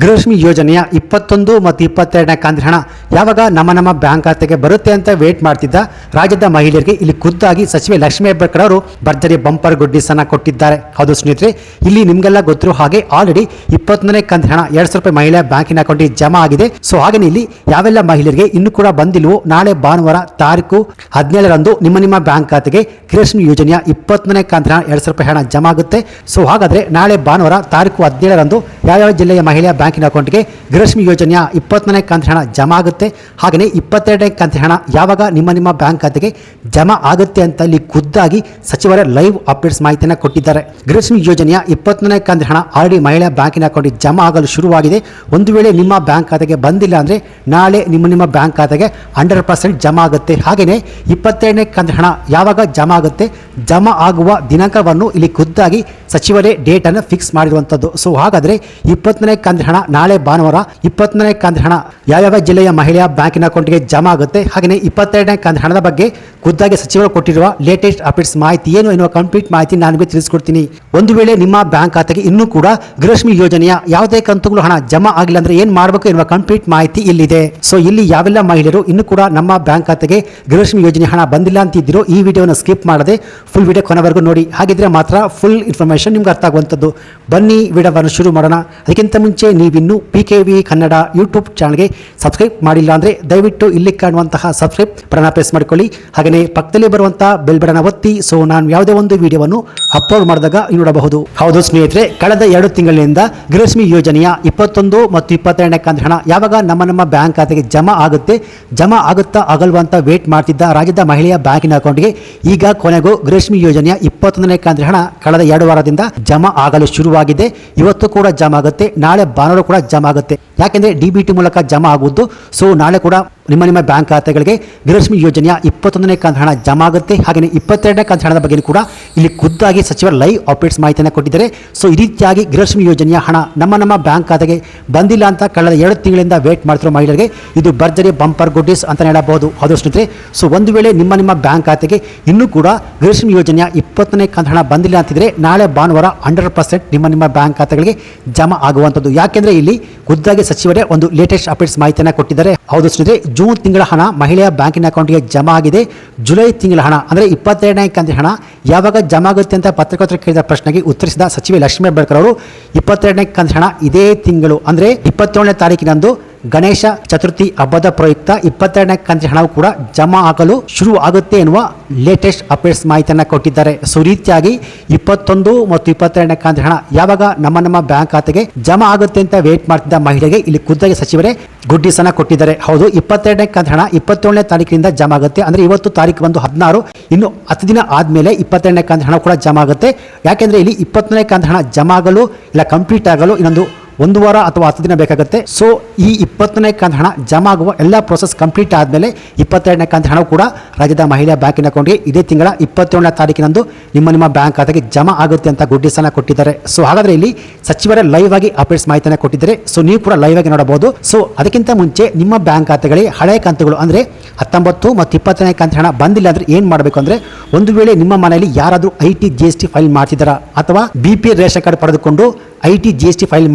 ಗೃಹಲಕ್ಷ್ಮಿ ಯೋಜನೆಯ ಇಪ್ಪತ್ತೊಂದು ಮತ್ತು ಇಪ್ಪತ್ತೆರಡನೇ ಹಣ ಯಾವಾಗ ನಮ್ಮ ನಮ್ಮ ಬ್ಯಾಂಕ್ ಖಾತೆಗೆ ಬರುತ್ತೆ ಅಂತ ವೇಟ್ ಮಾಡ್ತಿದ್ದ ರಾಜ್ಯದ ಮಹಿಳೆಯರಿಗೆ ಇಲ್ಲಿ ಖುದ್ದಾಗಿ ಸಚಿವೆ ಲಕ್ಷ್ಮೀ ಹೆಬ್ಬಾಳ್ಕರ್ ಅವರು ಭರ್ಜರಿ ಬಂಪರ್ ಗುಡ್ಡಿಸ್ ಅನ್ನ ಕೊಟ್ಟಿದ್ದಾರೆ. ಹೌದು ಸ್ನೇಹಿತರೆ, ಇಲ್ಲಿ ನಿಮ್ಗೆಲ್ಲ ಗೊತ್ತಿರೋ ಹಾಗೆ ಆಲ್ರೆಡಿ ಇಪ್ಪತ್ತೊಂದನೇ ಕಂತಿನ ಹಣ ಎರಡ್ ಸಾವಿರ ರೂಪಾಯಿ ಮಹಿಳೆಯ ಬ್ಯಾಂಕಿನ ಅಕೌಂಟಿಗೆ ಜಮಾ ಆಗಿದೆ. ಸೊ ಹಾಗೆ ಇಲ್ಲಿ ಯಾವೆಲ್ಲ ಮಹಿಳೆಯರಿಗೆ ಇನ್ನು ಕೂಡ ಬಂದಿಲ್ವೋ ನಾಳೆ ಭಾನುವಾರ ತಾರೀಕು ಹದಿನೇಳರಂದು ನಿಮ್ಮ ನಿಮ್ಮ ಬ್ಯಾಂಕ್ ಖಾತೆಗೆ ಗೃಹಲಕ್ಷ್ಮಿ ಯೋಜನೆಯ ಇಪ್ಪತ್ತೊಂದನೇ ಕಂತಿನ ಹಣ ಎರಡ್ ಸಾವಿರ ರೂಪಾಯಿ ಹಣ ಜಮಾ ಆಗುತ್ತೆ. ಸೊ ಹಾಗಾದ್ರೆ ನಾಳೆ ಭಾನುವಾರ ತಾರೀಕು ಹದಿನೇಳರಂದು ಯಾವ್ಯಾವ ಜಿಲ್ಲೆಯ ಮಹಿಳೆಯ ಬ್ಯಾಂಕಿನ ಅಕೌಂಟ್ಗೆ ಗೃಹಲಕ್ಷ್ಮಿ ಯೋಜನೆಯ ಇಪ್ಪತ್ತನೇ ಕಂತಿನ ಹಣ ಜಮಾ ಆಗುತ್ತೆ. ಹಾಗೆಯೇ ಇಪ್ಪತ್ತೆರಡನೇ ಕಂತಿನ ಹಣ ಯಾವಾಗ ನಿಮ್ಮ ನಿಮ್ಮ ಬ್ಯಾಂಕ್ ಖಾತೆಗೆ ಜಮಾ ಆಗುತ್ತೆ ಅಂತ ಇಲ್ಲಿ ಖುದ್ದಾಗಿ ಸಚಿವರ ಲೈವ್ ಅಪ್ಡೇಟ್ಸ್ ಮಾಹಿತಿಯನ್ನು ಕೊಟ್ಟಿದ್ದಾರೆ. ಗೃಹಲಕ್ಷ್ಮಿ ಯೋಜನೆಯ ಇಪ್ಪತ್ತನೇ ಕಂತಿನ ಹಣ ಆಲ್ರೆಡಿ ಮಹಿಳಾ ಬ್ಯಾಂಕಿನ ಅಕೌಂಟಿಗೆ ಜಮಾ ಆಗಲು ಶುರುವಾಗಿದೆ. ಒಂದು ವೇಳೆ ನಿಮ್ಮ ಬ್ಯಾಂಕ್ ಖಾತೆಗೆ ಬಂದಿಲ್ಲ ಅಂದರೆ ನಾಳೆ ನಿಮ್ಮ ನಿಮ್ಮ ಬ್ಯಾಂಕ್ ಖಾತೆಗೆ ಹಂಡ್ರೆಡ್ ಪರ್ಸೆಂಟ್ ಜಮಾ ಆಗುತ್ತೆ. ಹಾಗೆಯೇ ಇಪ್ಪತ್ತೆರಡನೇ ಕಂತಿನ ಹಣ ಯಾವಾಗ ಜಮಾ ಆಗುತ್ತೆ, ಜಮಾ ಆಗುವ ದಿನಾಂಕವನ್ನು ಇಲ್ಲಿ ಖುದ್ದಾಗಿ ಸಚಿವರೇ ಡೇಟನ್ನು ಫಿಕ್ಸ್ ಮಾಡಿರುವಂಥದ್ದು ಸೊ ಹಾಗಾದರೆ ಇಪ್ಪತ್ತನೇ ಕಂತಿನ ಹಣ ನಾಳೆ ಭಾನುವಾರ ಇಪ್ಪತ್ತನೇ ಕಂತಿನ ಹಣ. ಯಾವ್ಯಾವ ಜಿಲ್ಲೆಯ ಮಹಿಳೆಯ ಬ್ಯಾಂಕಿನ ಅಕೌಂಟ್ಗೆ ಜಮಾ ಆಗುತ್ತೆ? ಹಾಗೆಯೇ ಇಪ್ಪತ್ತೆರಡನೇ ಕಂತಿನ ಹಣದ ಬಗ್ಗೆ ಖುದ್ದಾಗಿ ಸಚಿವರು ಕೊಟ್ಟಿರುವ ಲೇಟೆಸ್ಟ್ ಅಪ್ಡೇಟ್ಸ್ ಮಾಹಿತಿ ಏನು ಎನ್ನುವ ಕಂಪ್ಲೀಟ್ ಮಾಹಿತಿ ನಾನು ತಿಳಿಸ್ಕೊಡ್ತೀನಿ. ಒಂದು ವೇಳೆ ನಿಮ್ಮ ಬ್ಯಾಂಕ್ ಖಾತೆಗೆ ಇನ್ನೂ ಕೂಡ ಗೃಹಶ್ಮಿ ಯೋಜನೆಯ ಯಾವುದೇ ಕಂತುಗಳು ಹಣ ಜಮಾ ಆಗಿಲ್ಲ ಅಂದ್ರೆ ಏನ್ ಮಾಡಬೇಕು ಎನ್ನುವ ಕಂಪ್ಲೀಟ್ ಮಾಹಿತಿ ಇಲ್ಲಿದೆ. ಸೊ ಇಲ್ಲಿ ಯಾವೆಲ್ಲ ಮಹಿಳೆಯರು ಇನ್ನು ಕೂಡ ನಮ್ಮ ಬ್ಯಾಂಕ್ ಖಾತೆಗೆ ಗೃಹಲಕ್ಷ್ಮಿ ಯೋಜನೆ ಹಣ ಬಂದಿಲ್ಲ ಅಂತಿದ್ದೀರೋ ಈ ವಿಡಿಯೋನ ಸ್ಕಿಪ್ ಮಾಡದೆ ಫುಲ್ ವಿಡಿಯೋ ಕೊನೆವರೆಗೂ ನೋಡಿ. ಹಾಗಿದ್ರೆ ಮಾತ್ರ ಫುಲ್ ಇನ್ಫಾರ್ಮೇಶನ್ ನಿಮ್ಗೆ ಅರ್ಥ ಆಗುವಂಥದ್ದು. ಬನ್ನಿ, ವಿಡಿಯೋವನ್ನು ಶುರು ಮಾಡೋಣ. ಅದಕ್ಕಿಂತ ಮುಂಚೆ ನೀವಿನ್ನೂ P K V Kannada YouTube ಚಾನಲ್ಗೆ ಸಬ್ಸ್ಕ್ರೈಬ್ ಮಾಡಿಲ್ಲ ಅಂದರೆ ದಯವಿಟ್ಟು ಇಲ್ಲಿ ಕಾಣುವಂತಹ ಸಬ್ಸ್ಕ್ರೈಬ್ ಬಟನ್ ಪ್ರೆಸ್ ಮಾಡ್ಕೊಳ್ಳಿ. ಹಾಗೆಯೇ ಪಕ್ಕದಲ್ಲಿ ಬರುವಂಥ ಬೆಲ್ ಬಟನ್ ಒತ್ತಿ. ಸೊ ನಾನು ಯಾವುದೇ ಒಂದು ವಿಡಿಯೋವನ್ನು ಅಪ್ಲೋಡ್ ಮಾಡಿದಾಗ ನೋಡಬಹುದು. ಹೌದು ಸ್ನೇಹಿತರೆ, ಕಳೆದ ಎರಡು ತಿಂಗಳಿನಿಂದ ಗೃಹಲಕ್ಷ್ಮಿ ಯೋಜನೆಯ ಇಪ್ಪತ್ತೊಂದು ಮತ್ತು ಇಪ್ಪತ್ತೆರಡನೇ ಕಂತು ಹಣ ಯಾವಾಗ ನಮ್ಮ ನಮ್ಮ ಬ್ಯಾಂಕ್ ಖಾತೆಗೆ ಜಮಾ ಆಗುತ್ತೆ, ಜಮಾ ಆಗುತ್ತಾ ಆಗಲ್ವಾ ಅಂತ ವೇಟ್ ಮಾಡ್ತಿದ್ದ ರಾಜ್ಯದ ಮಹಿಳೆಯ ಬ್ಯಾಂಕಿನ ಅಕೌಂಟ್ಗೆ ಈಗ ಕೊನೆಗೂ ಗೃಹಲಕ್ಷ್ಮಿ ಯೋಜನೆಯ ಇಪ್ಪತ್ತೊಂದನೇ ಕಂತು ಹಣ ಕಳೆದ ಎರಡು ವಾರದಿಂದ ಜಮಾ ಆಗಲು ಶುರುವಾಗಿದೆ. ಇವತ್ತು ಕೂಡ ಜಮಾ ಆಗುತ್ತೆ. ನಾಳೆ ಭಾನುವಾರ ಕೂಡ ಜಮಾ ಆಗುತ್ತೆ ಯಾಕೆಂದ್ರೆ ಡಿ ಬಿ ಟಿ ಮೂಲಕ ಜಮಾ ಆಗುವುದು. ಸೊ ನಾಳೆ ಕೂಡ ನಿಮ್ಮ ನಿಮ್ಮ ಬ್ಯಾಂಕ್ ಖಾತೆಗಳಿಗೆ ಗೃಹಲಕ್ಷ್ಮಿ ಯೋಜನೆಯ ಇಪ್ಪತ್ತೊಂದನೇ ಕಂತು ಹಣ ಜಮಾ ಆಗುತ್ತೆ. ಹಾಗೆಯೇ ಇಪ್ಪತ್ತೆರಡನೇ ಕಂತು ಹಣದ ಬಗ್ಗೆ ಕೂಡ ಇಲ್ಲಿ ಖುದ್ದಾಗಿ ಸಚಿವರ ಲೈವ್ ಅಪ್ಡೇಟ್ಸ್ ಮಾಹಿತಿಯನ್ನು ಕೊಟ್ಟಿದ್ದಾರೆ. ಸೊ, ಈ ರೀತಿಯಾಗಿ ಗೃಹಲಕ್ಷ್ಮಿ ಯೋಜನೆಯ ಹಣ ನಮ್ಮ ನಮ್ಮ ಬ್ಯಾಂಕ್ ಖಾತೆಗೆ ಬಂದಿಲ್ಲ ಅಂತ ಕಳೆದ ಎರಡು ತಿಂಗಳಿಂದ ವೇಟ್ ಮಾಡ್ತಿರೋ ಮಹಿಳೆಯರಿಗೆ ಇದು ಭರ್ಜರಿ ಬಂಪರ್ ಗುಡ್ಡಿಸ್ ಅಂತ ಹೇಳಬಹುದು. ಅದು ಸ್ನೇಹಿತರೆ, ಸೊ, ಒಂದು ವೇಳೆ ನಿಮ್ಮ ನಿಮ್ಮ ಬ್ಯಾಂಕ್ ಖಾತೆಗೆ ಇನ್ನೂ ಕೂಡ ಗೃಹಲಕ್ಷ್ಮಿ ಯೋಜನೆಯ ಇಪ್ಪತ್ತನೇ ಕಂತು ಹಣ ಬಂದಿಲ್ಲ ಅಂತಿದ್ರೆ ನಾಳೆ ಭಾನುವಾರ ಹಂಡ್ರೆಡ್ ಪರ್ಸೆಂಟ್ ನಿಮ್ಮ ನಿಮ್ಮ ಬ್ಯಾಂಕ್ ಖಾತೆಗಳಿಗೆ ಜಮಾ ಆಗುವಂಥದ್ದು. ಯಾಕೆಂದರೆ ಇಲ್ಲಿ ಖುದ್ದಾಗಿ ಸಚಿವರೇ ಒಂದು ಲೇಟೆಸ್ಟ್ ಅಪ್ಡೇಟ್ಸ್ ಮಾಹಿತಿಯನ್ನು ಕೊಟ್ಟಿದ್ದಾರೆ. ಹೌದು ಸ್ನೇಹಿತರೆ ಜೂನ್ ತಿಂಗಳ ಹಣ ಮಹಿಳೆಯ ಬ್ಯಾಂಕಿನ ಅಕೌಂಟ್ಗೆ ಜಮಾ ಆಗಿದೆ. ಜುಲೈ ತಿಂಗಳ ಹಣ, ಅಂದರೆ ಇಪ್ಪತ್ತೆರಡನೇ ಕಂತಿನ ಹಣ, ಯಾವಾಗ ಜಮಾ ಆಗುತ್ತೆ ಅಂತ ಪತ್ರಕರ್ತರು ಕೇಳಿದ ಪ್ರಶ್ನೆಗೆ ಉತ್ತರಿಸಿದ ಸಚಿವೆ ಲಕ್ಷ್ಮೀ ಹೆಬ್ಬಾಳ್ಕರ್ ಅವರು, ಇಪ್ಪತ್ತೆರಡನೇ ಕಂತಿನ ಹಣ ಇದೇ ತಿಂಗಳು, ಅಂದರೆ ಇಪ್ಪತ್ತೇಳನೇ ತಾರೀಕಿನಂದು ಗಣೇಶ ಚತುರ್ಥಿ ಹಬ್ಬದ ಪ್ರಯುಕ್ತ ಇಪ್ಪತ್ತೆರಡನೇ ಕಂತಿನ ಹಣವು ಕೂಡ ಜಮಾ ಆಗಲು ಶುರು ಆಗುತ್ತೆ ಎನ್ನುವ ಲೇಟೆಸ್ಟ್ ಅಪ್ಡೇಟ್ಸ್ ಮಾಹಿತಿಯನ್ನು ಕೊಟ್ಟಿದ್ದಾರೆ. ಸೊ ರೀತಿಯಾಗಿ ಇಪ್ಪತ್ತೊಂದು ಮತ್ತು ಇಪ್ಪತ್ತೆರಡನೇ ಕಂತಿನ ಹಣ ಯಾವಾಗ ನಮ್ಮ ನಮ್ಮ ಬ್ಯಾಂಕ್ ಖಾತೆಗೆ ಜಮಾ ಆಗುತ್ತೆ ಅಂತ ವೇಟ್ ಮಾಡ್ತಿದ್ದ ಮಹಿಳೆಗೆ ಇಲ್ಲಿ ಖುದ್ದಾಗಿ ಸಚಿವರೇ ಗುಡ್ಡಿಸನ ಕೊಟ್ಟಿದ್ದಾರೆ. ಹೌದು, ಇಪ್ಪತ್ತೆರಡನೇ ಕಂತಿನ ಹಣ ಇಪ್ಪತ್ತೇಳನೇ ತಾರೀಕಿನಿಂದ ಜಮಾ ಆಗುತ್ತೆ. ಅಂದ್ರೆ ಇವತ್ತು ತಾರೀಕು ಬಂದು ಹದಿನಾರು, ಇನ್ನು ಹತ್ತು ದಿನ ಆದ್ಮೇಲೆ ಇಪ್ಪತ್ತೆರಡನೇ ಕಂತಿನ ಹಣ ಕೂಡ ಜಮಾ ಆಗುತ್ತೆ. ಯಾಕೆಂದ್ರೆ ಇಲ್ಲಿ ಇಪ್ಪತ್ತನೇ ಕಂತಿನ ಹಣ ಜಮಾ ಆಗಲು ಇಲ್ಲ ಕಂಪ್ಲೀಟ್ ಆಗಲು ಇನ್ನೊಂದು ಒಂದು ವಾರ ಅಥವಾ ಹತ್ತು ದಿನ ಬೇಕಾಗುತ್ತೆ. ಸೊ ಈ ಇಪ್ಪತ್ತನೇ ಕಂತ ಹಣ ಜಮಾ ಆಗುವ ಎಲ್ಲ ಪ್ರೊಸೆಸ್ ಕಂಪ್ಲೀಟ್ ಆದಮೇಲೆ ಇಪ್ಪತ್ತೆರಡನೇ ಕಂತ ಹಣ ಕೂಡ ರಾಜ್ಯದ ಮಹಿಳಾ ಬ್ಯಾಂಕಿನ ಅಕೌಂಟ್ಗೆ ಇದೇ ತಿಂಗಳ ಇಪ್ಪತ್ತೇಳನೇ ತಾರೀಕಿನಂದು ನಿಮ್ಮ ನಿಮ್ಮ ಬ್ಯಾಂಕ್ ಖಾತೆಗೆ ಜಮಾ ಆಗುತ್ತೆ ಅಂತ ಗುಡ್ಡಿಸನ್ನು ಕೊಟ್ಟಿದ್ದಾರೆ. ಸೊ ಹಾಗಾದರೆ ಇಲ್ಲಿ ಸಚಿವರ ಲೈವ್ ಆಗಿ ಅಪ್ಡೇಟ್ಸ್ ಮಾಹಿತಿಯನ್ನು ಕೊಟ್ಟಿದ್ದಾರೆ. ಸೊ ನೀವು ಕೂಡ ಲೈವ್ ಆಗಿ ನೋಡಬಹುದು. ಸೊ ಅದಕ್ಕಿಂತ ಮುಂಚೆ ನಿಮ್ಮ ಬ್ಯಾಂಕ್ ಖಾತೆಗಳಿಗೆ ಹಳೆ ಕಂತುಗಳು ಅಂದರೆ ಹತ್ತೊಂಬತ್ತು ಮತ್ತು ಇಪ್ಪತ್ತನೇ ಕಂತ ಹಣ ಬಂದಿಲ್ಲ ಅಂದರೆ ಏನು ಮಾಡಬೇಕು ಅಂದರೆ ಒಂದು ವೇಳೆ ನಿಮ್ಮ ಮನೆಯಲ್ಲಿ ಯಾರಾದರೂ I T G S T file ಮಾಡ್ತಿದ್ದಾರಾ ಅಥವಾ ಬಿ ಪಿ ರೇಷನ್ ಕಾರ್ಡ್ ಪಡೆದುಕೊಂಡು I T G S T file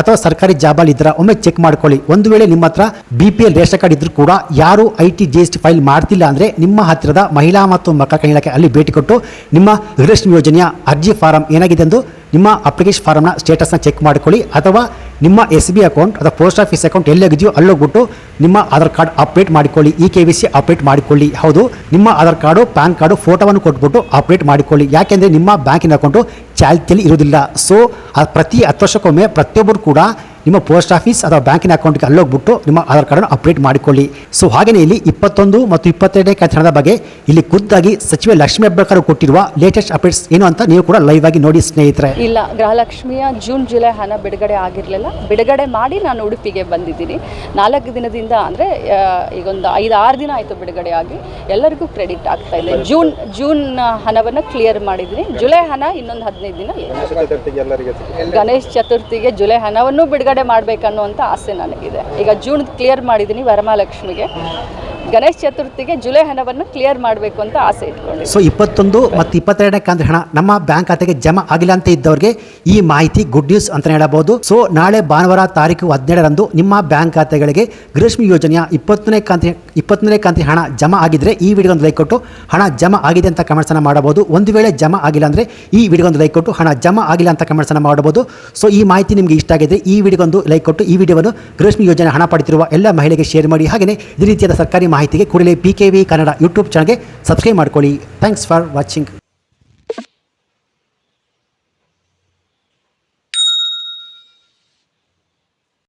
ಅಥವಾ ಸರ್ಕಾರಿ ಜಾಬಲ್ಲಿ ಇದ್ದೀರಾ ಒಮ್ಮೆ ಚೆಕ್ ಮಾಡ್ಕೊಳ್ಳಿ. ಒಂದು ವೇಳೆ ನಿಮ್ಮ ಹತ್ರ B P L ration card ಇದ್ರೂ ಕೂಡ ಯಾರು I T G S T file ಮಾಡ್ತಿಲ್ಲ ಅಂದರೆ ನಿಮ್ಮ ಹತ್ತಿರದ ಮಹಿಳಾ ಮತ್ತು ಮಕ್ಕಳ ಇಲಾಖೆ ಅಲ್ಲಿ ಭೇಟಿ ಕೊಟ್ಟು ನಿಮ್ಮ ಗೃಹಲಕ್ಷ್ಮಿ ಯೋಜನೆಯ ಅರ್ಜಿ ಫಾರಂ ಏನಾಗಿದೆ ಎಂದು ನಿಮ್ಮ ಅಪ್ಲಿಕೇಶನ್ ಫಾರ್ಮ್ನ ಸ್ಟೇಟಸ್ನ ಚೆಕ್ ಮಾಡ್ಕೊಳ್ಳಿ, ಅಥವಾ ನಿಮ್ಮ ಎಸ್ ಬಿ ಅಕೌಂಟ್ ಅಥವಾ ಪೋಸ್ಟ್ ಆಫೀಸ್ ಅಕೌಂಟ್ ಎಲ್ಲೋಗಿದೆಯೋ ಅಲ್ಲೋಗ್ಬಿಟ್ಟು ನಿಮ್ಮ ಆಧಾರ್ ಕಾರ್ಡ್ ಅಪ್ಡೇಟ್ ಮಾಡಿಕೊಳ್ಳಿ E K Y C update ಮಾಡಿಕೊಳ್ಳಿ. ಹೌದು, ನಿಮ್ಮ ಆಧಾರ್ ಕಾರ್ಡು, ಪ್ಯಾನ್ ಕಾರ್ಡು, ಫೋಟೋವನ್ನು ಕೊಟ್ಬಿಟ್ಟು ಅಪ್ಡೇಟ್ ಮಾಡಿಕೊಳ್ಳಿ. ಯಾಕೆಂದರೆ ನಿಮ್ಮ ಬ್ಯಾಂಕಿನ ಅಕೌಂಟು ಚಾಲ್ತಿಯಲ್ಲಿ ಇರೋದಿಲ್ಲ ಸೊ ಪ್ರತಿ ಹತ್ತು ವರ್ಷಕ್ಕೊಮ್ಮೆ ಪ್ರತಿಯೊಬ್ಬರು ಕೂಡ ನಿಮ್ಮ ಪೋಸ್ಟ್ ಆಫೀಸ್ ಅಥವಾ ಬ್ಯಾಂಕಿನ ಅಕೌಂಟ್ಗೆ ಅಲ್ಲೋಗ್ಬಿಟ್ಟು ನಿಮ್ಮ ಆಧಾರ್ ಕಾರ್ಡನ್ನು ಅಪ್ಡೇಟ್ ಮಾಡಿಕೊಳ್ಳಿ. ಸೊ ಹಾಗೆಯೇ ಇಲ್ಲಿ ಇಪ್ಪತ್ತೊಂದು ಮತ್ತು ಇಪ್ಪತ್ತೆರಡನೇ ಕಥನದ ಬಗ್ಗೆ ಇಲ್ಲಿ ಖುದ್ದಾಗಿ ಸಚಿವೆ ಲಕ್ಷ್ಮೀ ಹೆಬ್ಬಾಳ್ಕರ್ ಕೊಟ್ಟಿರುವ ಲೇಟೆಸ್ಟ್ ಅಪ್ಡೇಟ್ಸ್ ಏನು ಅಂತ ನೀವು ಕೂಡ ಲೈವ್ ಆಗಿ ನೋಡಿ ಸ್ನೇಹಿತರೆ. ಇಲ್ಲ ಗೃಹಲಕ್ಷ್ಮಿಯ ಜೂನ್ ಜುಲೈ ಹಣ ಬಿಡುಗಡೆ ಆಗಿರಲಿಲ್ಲ. ಬಿಡುಗಡೆ ಮಾಡಿ ನಾನು ಉಡುಪಿಗೆ ಬಂದಿದ್ದೀನಿ. ನಾಲ್ಕು ದಿನದಿಂದ ಅಂದರೆ ಈಗ ಒಂದು ಐದು ಆರು ದಿನ ಆಯಿತು ಬಿಡುಗಡೆ ಆಗಿ. ಎಲ್ಲರಿಗೂ ಕ್ರೆಡಿಟ್ ಆಗ್ತಾ ಇದೆ. ಜೂನ್ ಜೂನ್ ಹಣವನ್ನು ಕ್ಲಿಯರ್ ಮಾಡಿದ್ದೀನಿ. ಜುಲೈ ಹಣ ಇನ್ನೊಂದು ಹದಿನೈದು ದಿನ ಗಣೇಶ್ ಚತುರ್ಥಿಗೆ ಜುಲೈ ಹಣವನ್ನು ಬಿಡುಗಡೆ ಮಾಡಬೇಕನ್ನುವಂಥ ಆಸೆ ನನಗಿದೆ. ಈಗ ಜೂನ್ ಕ್ಲಿಯರ್ ಮಾಡಿದ್ದೀನಿ ವರಮಹಾಲಕ್ಷ್ಮಿಗೆ. ಗಣೇಶ ಚತುರ್ಥಿಗೆ ಜುಲೈ ಹಣವನ್ನು ಕ್ಲಿಯರ್ ಮಾಡಬೇಕು ಅಂತ ಆಸೆ ಇಟ್ಕೊಂಡು ಸೊ ಇಪ್ಪತ್ತೊಂದು ಮತ್ತು ಇಪ್ಪತ್ತೆರಡನೇ ಕಂತು ಹಣ ನಮ್ಮ ಬ್ಯಾಂಕ್ ಖಾತೆಗೆ ಜಮಾ ಆಗಿಲ್ಲ ಅಂತ ಇದ್ದವರಿಗೆ ಈ ಮಾಹಿತಿ ಗುಡ್ ನ್ಯೂಸ್ ಅಂತ ಹೇಳಬಹುದು. ಸೊ ನಾಳೆ ಭಾನುವಾರ ತಾರೀಕು ಹದಿನೇಳರಂದು ನಿಮ್ಮ ಬ್ಯಾಂಕ್ ಖಾತೆಗಳಿಗೆ ಗೃಹಲಕ್ಷ್ಮಿ ಯೋಜನೆಯ ಇಪ್ಪತ್ತನೇ ಕಂತಿ ಇಪ್ಪತ್ತನೇ ಕಂತಿ ಹಣ ಜಮಾ ಆಗಿದ್ರೆ ಈ ವಿಡಿಯೋ ಒಂದು ಲೈಕ್ ಕೊಟ್ಟು ಹಣ ಜಮಾ ಆಗಿದೆ ಅಂತ ಕಮೆಂಟ್ಸನ್ನು ಮಾಡಬಹುದು. ಒಂದು ವೇಳೆ ಜಮಾ ಆಗಿಲ್ಲ ಅಂದರೆ ಈ ವಿಡಿಯೋಗೊಂದು ಲೈಕ್ ಕೊಟ್ಟು ಹಣ ಜಮಾ ಆಗಿಲ್ಲ ಅಂತ ಕಮೆಂಟ್ಸನ್ನು ಮಾಡಬಹುದು. ಸೊ ಈ ಮಾಹಿತಿ ನಿಮಗೆ ಇಷ್ಟ ಆಗಿದ್ರೆ ಈ ವಿಡಿಯೋಗೊಂದು ಲೈಕ್ ಕೊಟ್ಟು ಈ ವಿಡಿಯೋವನ್ನು ಗೃಹಲಕ್ಷ್ಮಿ ಯೋಜನೆ ಹಣ ಪಡೆದಿರುವ ಎಲ್ಲ ಮಹಿಳೆಗೆ ಶೇರ್ ಮಾಡಿ. ಹಾಗೆಯೇ ಈ ರೀತಿಯಾದ ಸರ್ಕಾರಿ ಮಾಹಿತಿಗೆ ಕೂಡಲೇ P K V Kannada YouTube ಚಾನಲ್ಗೆ ಸಬ್ಸ್ಕ್ರೈಬ್ ಮಾಡ್ಕೊಳ್ಳಿ. Thanks for watching